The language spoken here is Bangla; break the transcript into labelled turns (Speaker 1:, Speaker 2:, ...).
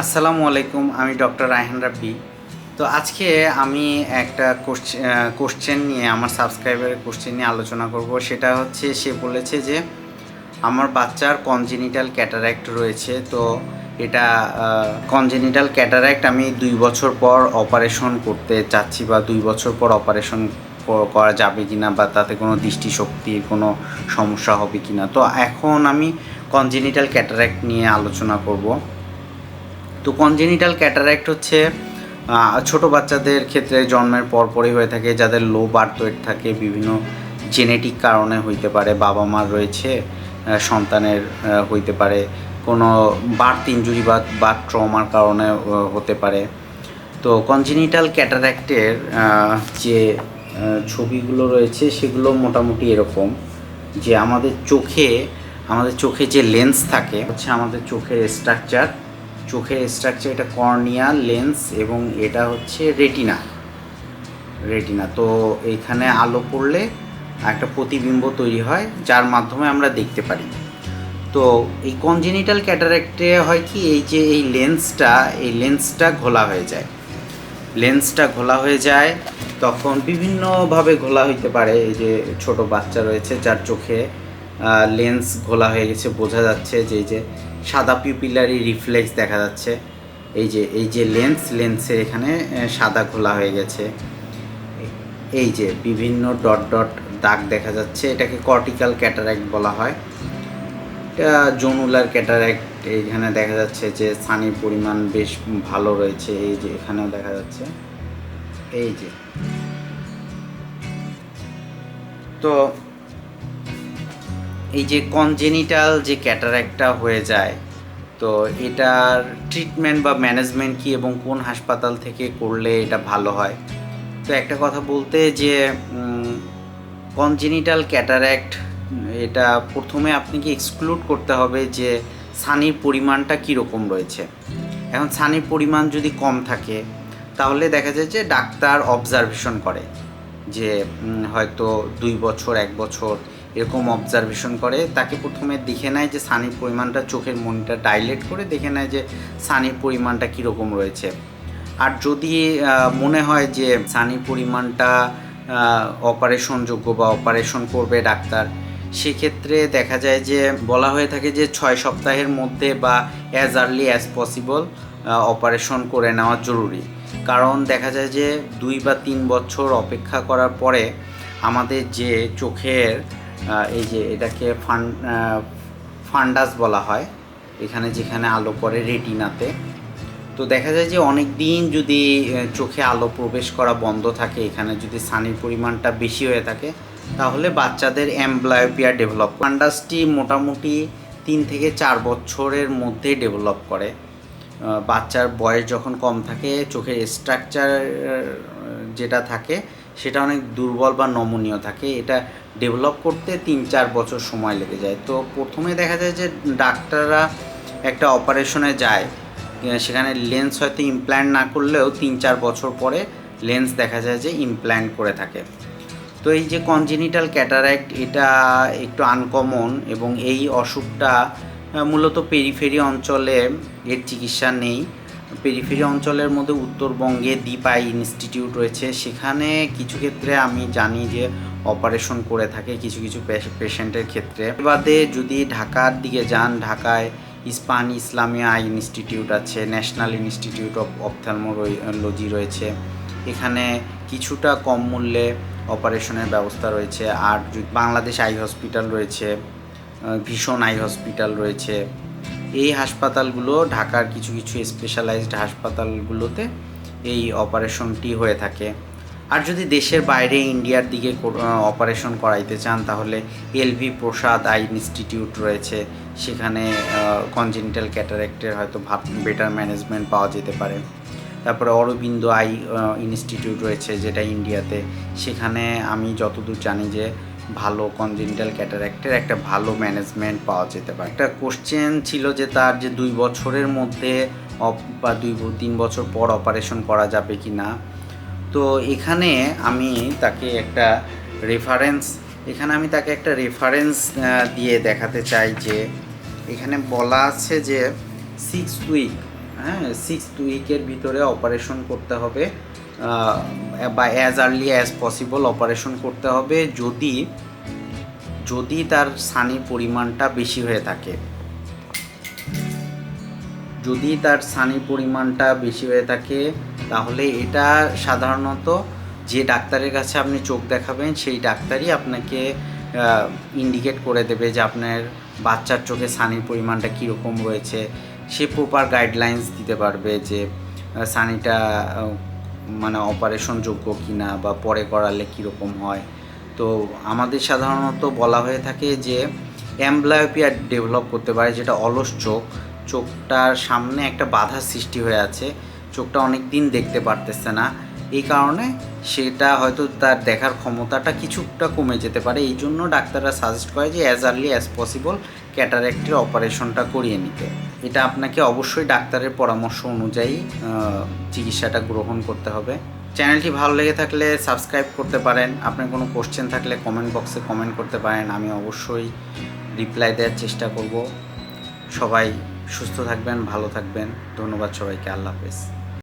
Speaker 1: আসসালামু আলাইকুম, আমি ডক্টর রায়হান রাব্বি। তো আজকে আমি একটা কোশ্চেন নিয়ে, আমার সাবস্ক্রাইবারের কোশ্চেন নিয়ে আলোচনা করব। সেটা হচ্ছে, সে বলেছে যে, আমার বাচ্চার কনজেনিটাল ক্যাটারাক্ট রয়েছে। তো এটা কনজেনিটাল ক্যাটারাক্ট আমি দুই বছর পর অপারেশন করতে চাচ্ছি বা দুই বছর পর অপারেশন করা যাবে কি না বা তাতে কোনো দৃষ্টিশক্তির কোনো সমস্যা হবে কি না তো এখন আমি কনজেনিটাল ক্যাটারাক্ট নিয়ে আলোচনা করব। তো কনজেনিটাল ক্যাটারাক্ট হচ্ছে ছোট বাচ্চাদের ক্ষেত্রে জন্মের পরপরই হয়ে থাকে, যাদের লো বার্থ ওয়েট থাকে, বিভিন্ন জেনেটিক কারণে হইতে পারে, বাবা মার রয়েছে সন্তানের হইতে পারে, কোনো বার্থ ইঞ্জুরি বা বা ট্রমার কারণে হতে পারে। তো কনজেনিটাল ক্যাটারাক্টের যে ছবিগুলো রয়েছে, সেগুলো মোটামুটি এরকম যে, আমাদের চোখে আমাদের চোখে যে লেন্স থাকে, হচ্ছে আমাদের চোখের স্ট্রাকচার চোখের স্ট্রাকচার এটা কর্নিয়া লেন্স এবং এটা হচ্ছে রেটিনা রেটিনা তো এইখানে আলো পড়লে একটা প্রতিবিম্ব তৈরি হয়, যার মাধ্যমে আমরা দেখতে পারি। তো এই কনজেনিটাল ক্যাটারাক্টে হয় কি, এই যে এই লেন্সটা এই লেন্সটা ঘোলা হয়ে যায়। লেন্সটা ঘোলা হয়ে যায়, তখন বিভিন্নভাবে ঘোলা হইতে পারে। এই যে ছোট বাচ্চা রয়েছে, যার চোখে লেন্স ঘোলা হয়ে গেছে, বোঝা যাচ্ছে যে, এই যে সাদা পিপিলারি রিফ্লেক্স দেখা যাচ্ছে। এই যে এই যে লেন্স লেন্সের এখানে সাদা খোলা হয়ে গেছে। এই যে, বিভিন্ন ডট ডট দাগ দেখা যাচ্ছে। এটাকে কর্টিক্যাল ক্যাটারাক্ট বলা হয়। এটা জনুলার ক্যাটারাক্ট এইখানে দেখা যাচ্ছে যে সানির পরিমাণ বেশ ভালো রয়েছে। এই যে, এখানেও দেখা যাচ্ছে। এই যে। তো এই যে কনজেনিটাল যে ক্যাটারাক্টটা হয়ে যায়, তো এটার ট্রিটমেন্ট বা ম্যানেজমেন্ট কি এবং কোন হাসপাতাল থেকে করলে এটা ভালো হয়? তো একটা কথা বলতে যে কনজেনিটাল ক্যাটারাক্ট এটা প্রথমে আপনাকে এক্সক্লুড করতে হবে যে সানির পরিমাণটা কীরকম রয়েছে। এখন সানির পরিমাণ যদি কম থাকে, তাহলে দেখা যায় যে ডাক্তার অবজারভেশন করে যে হয়তো দুই বছর, এক বছর এরকম অবজারভেশন করে। তাকে প্রথমে দেখে নেয় যে সানির পরিমাণটা চোখের মনিটা ডাইলেট করে, দেখে নেয় যে সানির পরিমাণটা কীরকম রয়েছে। আর যদি মনে হয় যে সানির পরিমাণটা অপারেশনযোগ্য বা অপারেশন করবে ডাক্তার, সেক্ষেত্রে দেখা যায় যে বলা হয়ে থাকে যে ছয় সপ্তাহের মধ্যে বা as early as possible operation করে নেওয়া জরুরি। কারণ দেখা যায় যে দুই বা তিন বছর অপেক্ষা করার পরে আমাদের যে চোখের এই যে এটাকে ফান ফান্ডাস বলা হয়। এখানে যেখানে আলো পড়ে রেটিনাতে। তো দেখা যায় যে অনেক দিন যদি চোখে আলো প্রবেশ করা বন্ধ থাকে, এখানে যদি সানির পরিমাণটা বেশি হয়ে থাকে, তাহলে বাচ্চাদের অ্যাম্বলায়োপিয়া ডেভেলপ ফান্ডাসটি মোটামুটি তিন থেকে চার বছরের মধ্যে ডেভেলপ করে। বাচ্চার বয়স যখন কম থাকে, চোখের স্ট্রাকচার যেটা থাকে সেটা অনেক দুর্বল বা নমনীয় থাকে। এটা ডেভেলপ করতে তিন চার বছর সময় লেগে যায়। তো প্রথমে দেখা যায় যে ডাক্তাররা একটা অপারেশনে যায় সেখানে লেন্স হয়তো ইমপ্ল্যান্ট না করলেও তিন চার বছর পরে লেন্স দেখা যায় যে ইমপ্ল্যান্ট করে থাকে। তো এই যে কনজেনিটাল ক্যাটারাক্ট এটা একটু আনকমন এবং এই অসুখটা মূলত পেরিফেরি অঞ্চলে এর চিকিৎসা নেই। পেরিফেরি অঞ্চলের মধ্যে উত্তরবঙ্গে দীপাই ইনস্টিটিউট রয়েছে। সেখানে কিছু ক্ষেত্রে আমি জানি যে অপারেশন করে থাকে কিছু কিছু পেশেন্টের ক্ষেত্রে। বাদে যদি ঢাকার দিকে যান, ঢাকায় ইস্পান ইসলামিয়া আই ইনস্টিটিউট আছে ন্যাশনাল ইনস্টিটিউট অফ অপথ্যালমোলজি রয়েছে। এখানে কিছুটা কম মূল্যে অপারেশনের ব্যবস্থা রয়েছে। আর বাংলাদেশ আই হসপিটাল রয়েছে ভীষণ আই হসপিটাল রয়েছে। এই হাসপাতালগুলো, ঢাকার কিছু কিছু স্পেশালাইজড হাসপাতালগুলোতে এই অপারেশনটি হয়ে থাকে। আর যদি দেশের বাইরে ইন্ডিয়ার দিকে অপারেশন করাইতে চান, তাহলে এলভি প্রসাদ আই ইনস্টিটিউট রয়েছে। সেখানে কনজেন্টাল ক্যাটারেক্টের হয়তো ভাব বেটার ম্যানেজমেন্ট পাওয়া যেতে পারে। তারপরে অরবিন্দ আই ইনস্টিটিউট রয়েছে যেটা ইন্ডিয়াতে। সেখানে আমি যতদূর জানি যে ভালো কনজেন্টাল ক্যাটারাক্টের একটা ভালো ম্যানেজমেন্ট পাওয়া যেতে পারে। একটা কোশ্চেন ছিল যে তার যে দুই বছরের মধ্যে বা দুই তিন বছর পর অপারেশন করা যাবে কি না? তো এখানে আমি তাকে একটা রেফারেন্স এখানে আমি তাকে একটা রেফারেন্স দিয়ে দেখাতে চাই যে এখানে বলা আছে যে সিক্স উইক হ্যাঁ সিক্স উইকের ভিতরে অপারেশন করতে হবে। বা as early as possible operation করতে হবে যদি যদি তার সানির পরিমাণটা বেশি হয়ে থাকে। যদি তার সানির পরিমাণটা বেশি হয়ে থাকে, তাহলে এটা সাধারণত যে ডাক্তারের কাছে আপনি চোখ দেখাবেন, সেই ডাক্তারই আপনাকে ইন্ডিকেট করে দেবে যে আপনার বাচ্চার চোখে সানির পরিমাণটা কীরকম রয়েছে। সে প্রপার গাইডলাইন্স দিতে পারবে যে সানিটা মানে অপারেশন যোগ্য কিনা বা পরে করালে কীরকম হয়। তো আমাদের সাধারণত বলা হয়ে থাকে যে অ্যাম্বলায়োপিয়া ডেভেলপ করতে পারে যেটা অলস চোখ। চোখটার সামনে একটা বাধার সৃষ্টি হয়ে আছে। চোখটা অনেক দিন দেখতে পারতেছে না। এই কারণে সেটা হয়তো তার দেখার ক্ষমতাটা কিছুটা কমে যেতে পারে। এই জন্য ডাক্তাররা সাজেস্ট করে যে অ্যাজ আর্লি অ্যাজ পসিবল ক্যাটারেক্টের অপারেশনটা করিয়ে নিতে। এটা আপনাকে অবশ্যই ডাক্তারের পরামর্শ অনুযায়ী চিকিৎসাটা গ্রহণ করতে হবে। চ্যানেলটি ভালো লেগে থাকলে সাবস্ক্রাইব করতে পারেন। আপনার কোনো কোশ্চেন থাকলে কমেন্ট বক্সে কমেন্ট করতে পারেন। আমি অবশ্যই রিপ্লাই দেওয়ার চেষ্টা করব। সবাই সুস্থ থাকবেন, ভালো থাকবেন। ধন্যবাদ সবাইকে। আল্লাহ হাফেজ।